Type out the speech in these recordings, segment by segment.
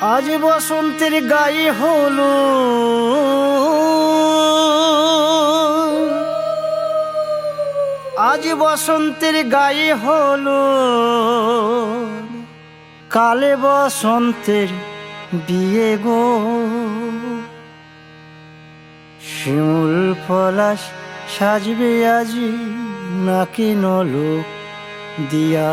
আজ বসন্তের গায়ে হলো আজ বসন্তের গায়ে হলো কালে বসন্তের বিয়ে গো। শিমুল পলাশ সাজবে আজি নাকি নলোক দিয়া।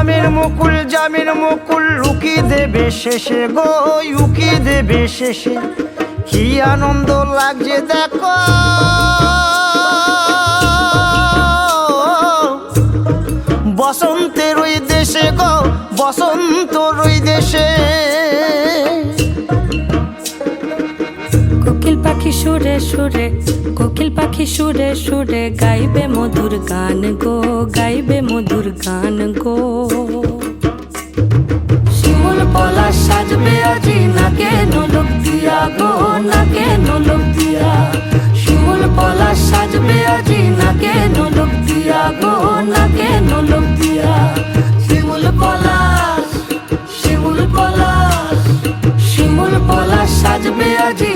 আমের মুকুল, জামের মুকুল লুকি দেবে শেষে গো, উকি দেবে শেষে। কি আনন্দ লাগছে দেখো। বসন্তের ওই দেশে গো, বসন্ত ওই দেশে। সুরে সুরে, কোকিল পাখি সুরে সুরে, গাইবে মধুর গান গো, গাইবে মধুর গান গো। শিমুল পলা সাজবে আজি, নাকে নলক দিয়া গো, নাকে নলক দিয়া। শিমুল পলা সাজবে আজি, নাকে নলক দিয়া গো, নাকে নলক দিয়া। শিমুল পলাশ শিমুল পলাশ শিমুল পলাশ সাজবে আজি